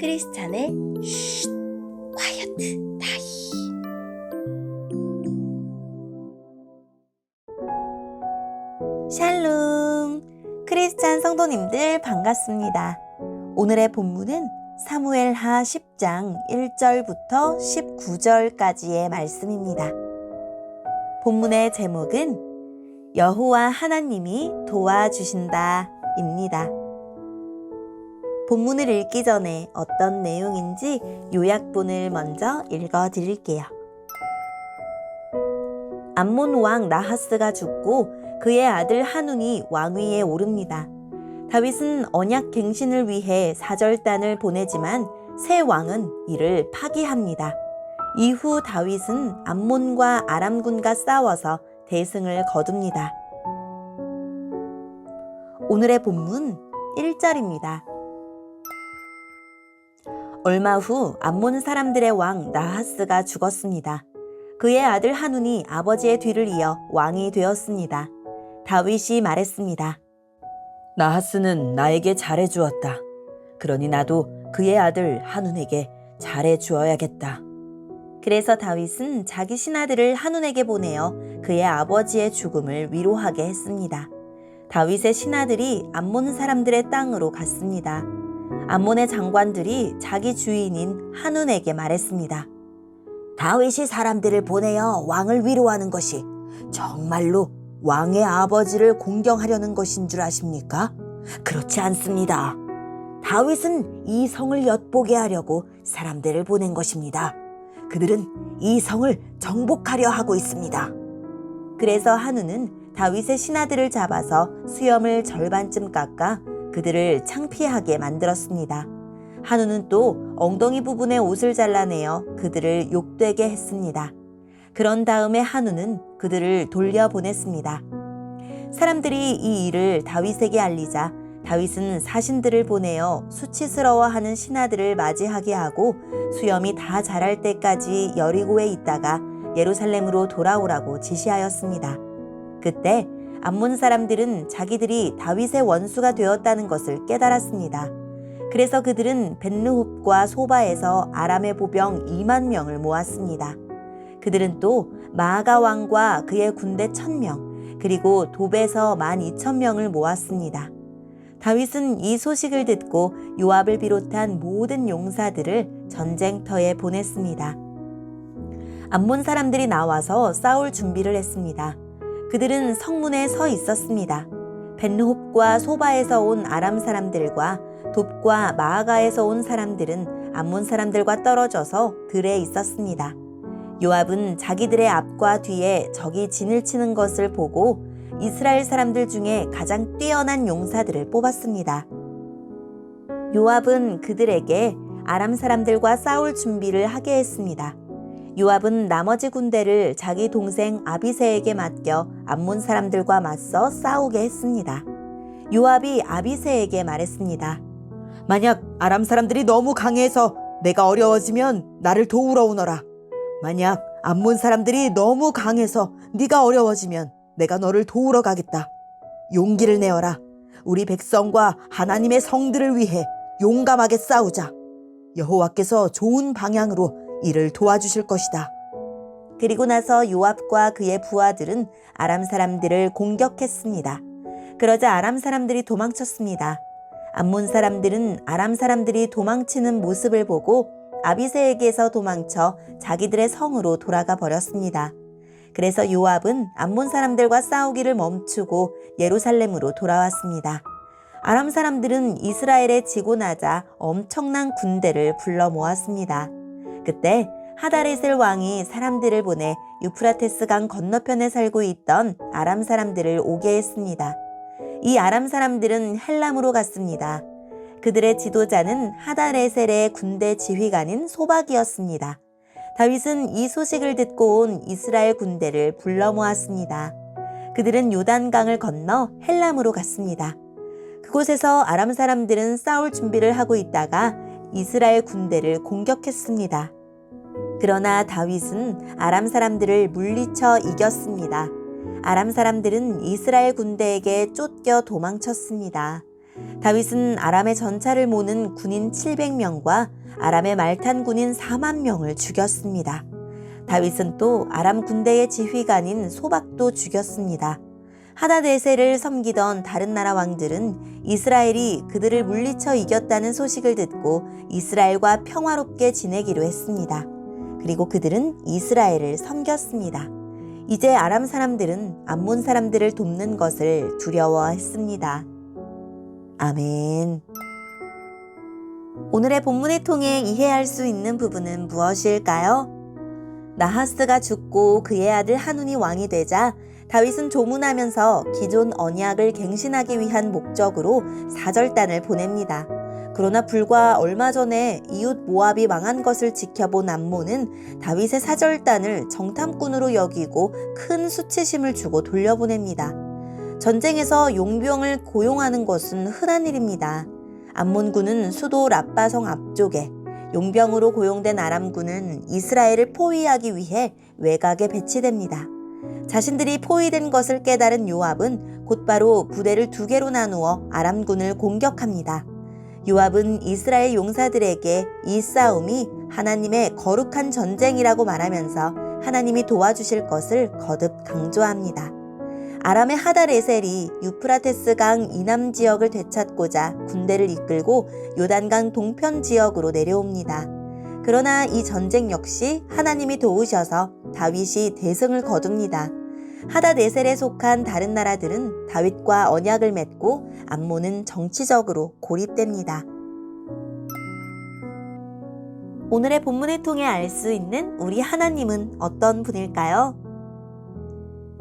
크리스찬의 쉿 콰이어트 타이 샬롬! 크리스찬 성도님들 반갑습니다. 오늘의 본문은 사무엘 하 10장 1절부터 19절까지의 말씀입니다. 본문의 제목은 여호와 하나님이 도와주신다 입니다. 본문을 읽기 전에 어떤 내용인지 요약본을 먼저 읽어 드릴게요. 암몬 왕 나하스가 죽고 그의 아들 한운이 왕위에 오릅니다. 다윗은 언약 갱신을 위해 사절단을 보내지만 새 왕은 이를 파기합니다. 이후 다윗은 암몬과 아람군과 싸워서 대승을 거둡니다. 오늘의 본문 1절입니다. 얼마 후 암몬 사람들의 왕 나하스가 죽었습니다. 그의 아들 한운이 아버지의 뒤를 이어 왕이 되었습니다. 다윗이 말했습니다. 나하스는 나에게 잘해 주었다. 그러니 나도 그의 아들 한운에게 잘해 주어야겠다. 그래서 다윗은 자기 신하들을 한운에게 보내어 그의 아버지의 죽음을 위로하게 했습니다. 다윗의 신하들이 암몬 사람들의 땅으로 갔습니다. 암몬의 장관들이 자기 주인인 한운에게 말했습니다. 다윗이 사람들을 보내어 왕을 위로하는 것이 정말로 왕의 아버지를 공경하려는 것인 줄 아십니까? 그렇지 않습니다. 다윗은 이 성을 엿보게 하려고 사람들을 보낸 것입니다. 그들은 이 성을 정복하려 하고 있습니다. 그래서 한우는 다윗의 신하들을 잡아서 수염을 절반쯤 깎아 그들을 창피하게 만들었습니다. 한우는 또 엉덩이 부분의 옷을 잘라내어 그들을 욕되게 했습니다. 그런 다음에 한우는 그들을 돌려보냈습니다. 사람들이 이 일을 다윗에게 알리자 다윗은 사신들을 보내어 수치스러워하는 신하들을 맞이하게 하고 수염이 다 자랄 때까지 여리고에 있다가 예루살렘으로 돌아오라고 지시하였습니다. 그때 암몬 사람들은 자기들이 다윗의 원수가 되었다는 것을 깨달았습니다. 그래서 그들은 벤르홉과 소바에서 아람의 보병 2만 명을 모았습니다. 그들은 또 마아가 왕과 그의 군대 1000명, 그리고 돕에서 12,000명을 모았습니다. 다윗은 이 소식을 듣고 요압을 비롯한 모든 용사들을 전쟁터에 보냈습니다. 암몬 사람들이 나와서 싸울 준비를 했습니다. 그들은 성문에 서 있었습니다. 벤홉과 소바에서 온 아람 사람들과 돕과 마아가에서 온 사람들은 암몬 사람들과 떨어져서 들에 있었습니다. 요압은 자기들의 앞과 뒤에 적이 진을 치는 것을 보고 이스라엘 사람들 중에 가장 뛰어난 용사들을 뽑았습니다. 요압은 그들에게 아람 사람들과 싸울 준비를 하게 했습니다. 요압은 나머지 군대를 자기 동생 아비세에게 맡겨 암몬 사람들과 맞서 싸우게 했습니다. 요압이 아비세에게 말했습니다. 만약 아람 사람들이 너무 강해서 내가 어려워지면 나를 도우러 오너라. 만약 암몬 사람들이 너무 강해서 네가 어려워지면 내가 너를 도우러 가겠다. 용기를 내어라. 우리 백성과 하나님의 성들을 위해 용감하게 싸우자. 여호와께서 좋은 방향으로 이를 도와주실 것이다. 그리고 나서 요압과 그의 부하들은 아람 사람들을 공격했습니다. 그러자 아람 사람들이 도망쳤습니다. 암몬 사람들은 아람 사람들이 도망치는 모습을 보고 아비세에게서 도망쳐 자기들의 성으로 돌아가 버렸습니다. 그래서 요압은 암몬 사람들과 싸우기를 멈추고 예루살렘으로 돌아왔습니다. 아람 사람들은 이스라엘에 지고 나자 엄청난 군대를 불러 모았습니다. 그때 하다레셀 왕이 사람들을 보내 유프라테스 강 건너편에 살고 있던 아람 사람들을 오게 했습니다. 이 아람 사람들은 헬람으로 갔습니다. 그들의 지도자는 하다레셀의 군대 지휘관인 소박이었습니다. 다윗은 이 소식을 듣고 온 이스라엘 군대를 불러 모았습니다. 그들은 요단강을 건너 헬람으로 갔습니다. 그곳에서 아람 사람들은 싸울 준비를 하고 있다가 이스라엘 군대를 공격했습니다. 그러나 다윗은 아람 사람들을 물리쳐 이겼습니다. 아람 사람들은 이스라엘 군대에게 쫓겨 도망쳤습니다. 다윗은 아람의 전차를 모는 군인 700명과 아람의 말탄 군인 4만 명을 죽였습니다. 다윗은 또 아람 군대의 지휘관인 소박도 죽였습니다. 하다데세를 섬기던 다른 나라 왕들은 이스라엘이 그들을 물리쳐 이겼다는 소식을 듣고 이스라엘과 평화롭게 지내기로 했습니다. 그리고 그들은 이스라엘을 섬겼습니다. 이제 아람 사람들은 암몬 사람들을 돕는 것을 두려워했습니다. 아멘. 오늘의 본문을 통해 이해할 수 있는 부분은 무엇일까요? 나하스가 죽고 그의 아들 한운이 왕이 되자 다윗은 조문하면서 기존 언약을 갱신하기 위한 목적으로 사절단을 보냅니다. 그러나 불과 얼마 전에 이웃 모압이 망한 것을 지켜본 암몬은 다윗의 사절단을 정탐꾼으로 여기고 큰 수치심을 주고 돌려보냅니다. 전쟁에서 용병을 고용하는 것은 흔한 일입니다. 암몬군은 수도 라빠성 앞쪽에 용병으로 고용된 아람군은 이스라엘을 포위하기 위해 외곽에 배치됩니다. 자신들이 포위된 것을 깨달은 요압은 곧바로 부대를 두 개로 나누어 아람군을 공격합니다. 요압은 이스라엘 용사들에게 이 싸움이 하나님의 거룩한 전쟁이라고 말하면서 하나님이 도와주실 것을 거듭 강조합니다. 아람의 하다레셀이 유프라테스 강 이남 지역을 되찾고자 군대를 이끌고 요단강 동편 지역으로 내려옵니다. 그러나 이 전쟁 역시 하나님이 도우셔서 다윗이 대승을 거둡니다. 하다네셀에 속한 다른 나라들은 다윗과 언약을 맺고 암몬은 정치적으로 고립됩니다. 오늘의 본문을 통해 알 수 있는 우리 하나님은 어떤 분일까요?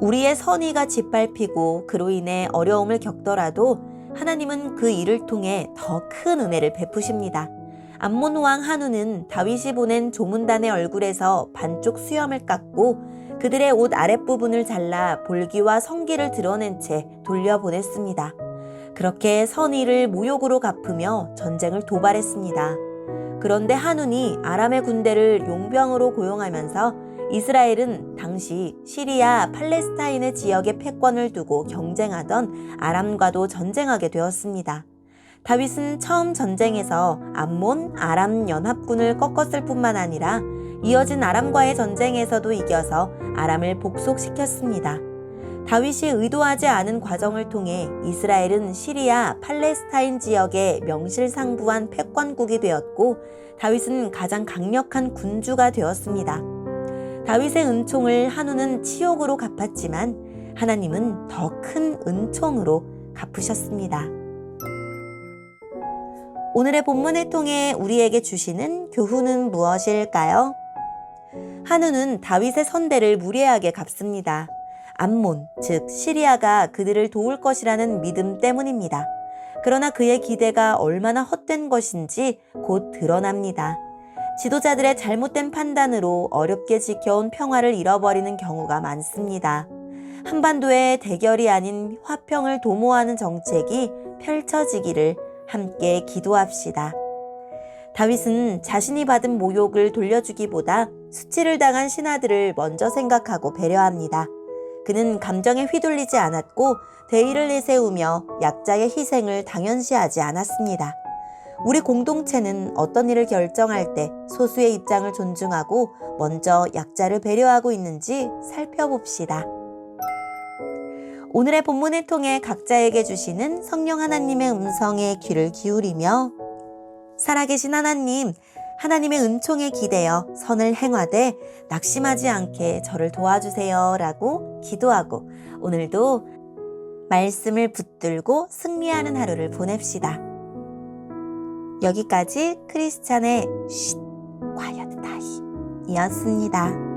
우리의 선의가 짓밟히고 그로 인해 어려움을 겪더라도 하나님은 그 일을 통해 더 큰 은혜를 베푸십니다. 암몬 왕 한우는 다윗이 보낸 조문단의 얼굴에서 반쪽 수염을 깎고 그들의 옷 아랫부분을 잘라 볼기와 성기를 드러낸 채 돌려보냈습니다. 그렇게 선의를 모욕으로 갚으며 전쟁을 도발했습니다. 그런데 한운이 아람의 군대를 용병으로 고용하면서 이스라엘은 당시 시리아 팔레스타인의 지역에 패권을 두고 경쟁하던 아람과도 전쟁하게 되었습니다. 다윗은 처음 전쟁에서 암몬 아람 연합군을 꺾었을 뿐만 아니라 이어진 아람과의 전쟁에서도 이겨서 아람을 복속시켰습니다. 다윗이 의도하지 않은 과정을 통해 이스라엘은 시리아 팔레스타인 지역의 명실상부한 패권국이 되었고 다윗은 가장 강력한 군주가 되었습니다. 다윗의 은총을 한우는 치욕으로 갚았지만 하나님은 더 큰 은총으로 갚으셨습니다. 오늘의 본문을 통해 우리에게 주시는 교훈은 무엇일까요? 한우는 다윗의 선대를 무례하게 갚습니다. 암몬, 즉 시리아가 그들을 도울 것이라는 믿음 때문입니다. 그러나 그의 기대가 얼마나 헛된 것인지 곧 드러납니다. 지도자들의 잘못된 판단으로 어렵게 지켜온 평화를 잃어버리는 경우가 많습니다. 한반도의 대결이 아닌 화평을 도모하는 정책이 펼쳐지기를 함께 기도합시다. 다윗은 자신이 받은 모욕을 돌려주기보다 수치를 당한 신하들을 먼저 생각하고 배려합니다. 그는 감정에 휘둘리지 않았고 대의를 내세우며 약자의 희생을 당연시하지 않았습니다. 우리 공동체는 어떤 일을 결정할 때 소수의 입장을 존중하고 먼저 약자를 배려하고 있는지 살펴봅시다. 오늘의 본문을 통해 각자에게 주시는 성령 하나님의 음성에 귀를 기울이며 살아계신 하나님, 하나님의 은총에 기대어 선을 행하되 낙심하지 않게 저를 도와주세요 라고 기도하고 오늘도 말씀을 붙들고 승리하는 하루를 보냅시다. 여기까지 크리스찬의 쉿, quiet 다이 이었습니다.